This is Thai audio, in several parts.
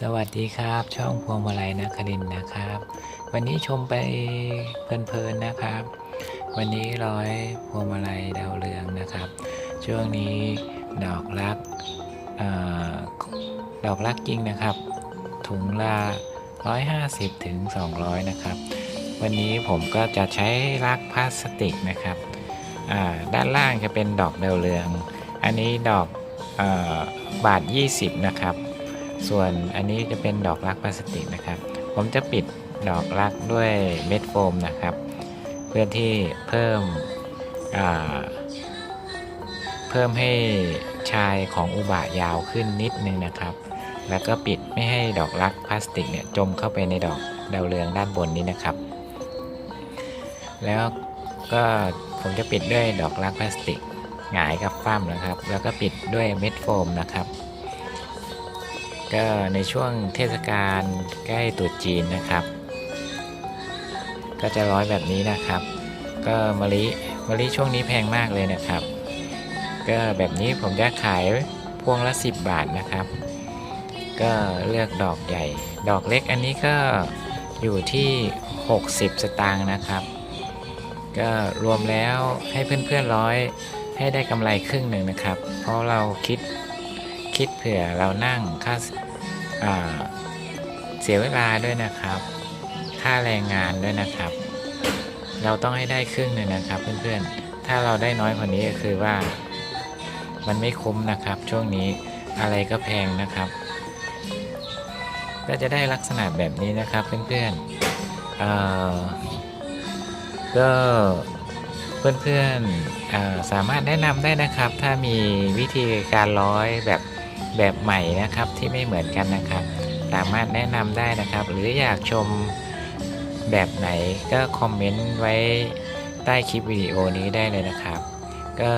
สวัสดีครับ ช่องพวงมาลัยนะครินนะครับ วันนี้ชมไปเพลินๆนะครับ วันนี้ร้อยพวงมาลัยดาวเรืองนะครับ ช่วงนี้ดอกรักอดอกรักจริงนะครับ ถุงละ150ถึง200 นะครับ วันนี้ผมก็จะใช้รักพลาสติกนะครับด้านล่างจะเป็นดอกดาวเรือง อันนี้ดอกอบาท 20 นะครับ ส่วนอันนี้จะเป็นดอกรักพลาสติกนะครับ ผมจะปิดดอกรักด้วยเม็ดโฟมนะครับ เพื่อที่เพิ่มเพิ่มให้ชายของอุบะยาวขึ้นนิดนึงนะครับ แล้วก็ปิดไม่ให้ดอกรักพลาสติกเนี่ยจมเข้าไปในดอกดาวเรืองด้านบนนี้นะครับ แล้วก็ผมจะปิดด้วยดอกรักพลาสติกหงายกับฟ้ามนะครับ แล้วก็ปิดด้วยเม็ดโฟมนะครับ ก็ในช่วงเทศกาลใกล้ตรุษจีนนะครับ ก็จะร้อยแบบนี้นะครับ ก็มะลิมะลิช่วงนี้แพงมากเลยนะครับ ก็แบบนี้ผมจะขายพวงละ 10 บาทนะครับ ก็เลือกดอกใหญ่ ดอกเล็กอันนี้ก็อยู่ที่ 60 สตางค์นะครับ ก็รวมแล้วให้เพื่อนๆร้อยให้ได้กำไรครึ่งหนึ่งนะครับ เพราะเราคิด คิดเผื่อเรานั่งค่าเสียเวลาด้วยนะครับ ค่าแรงงานด้วยนะครับ เราต้องให้ได้ครึ่งหนึ่งนะครับ เพื่อนๆ ถ้าเราได้น้อยกว่านี้ก็คือว่า มันไม่คุ้มนะครับ ช่วงนี้อะไรก็แพงนะครับ ก็จะได้ลักษณะแบบนี้นะครับเพื่อนๆก็เพื่อนๆสามารถแนะนำได้นะครับ ถ้ามีวิธีการร้อยแบบ แบบใหม่นะครับที่ไม่เหมือนกันนะครับ สามารถแนะนำได้นะครับ หรืออยากชมแบบไหนก็คอมเมนต์ไว้ใต้คลิปวิดีโอนี้ได้เลยนะครับ ก็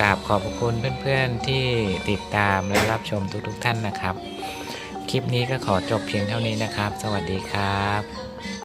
กราบขอบคุณเพื่อนๆที่ติดตามและรับชมทุกๆท่านนะครับ คลิปนี้ก็ขอจบเพียงเท่านี้นะครับ สวัสดีครับ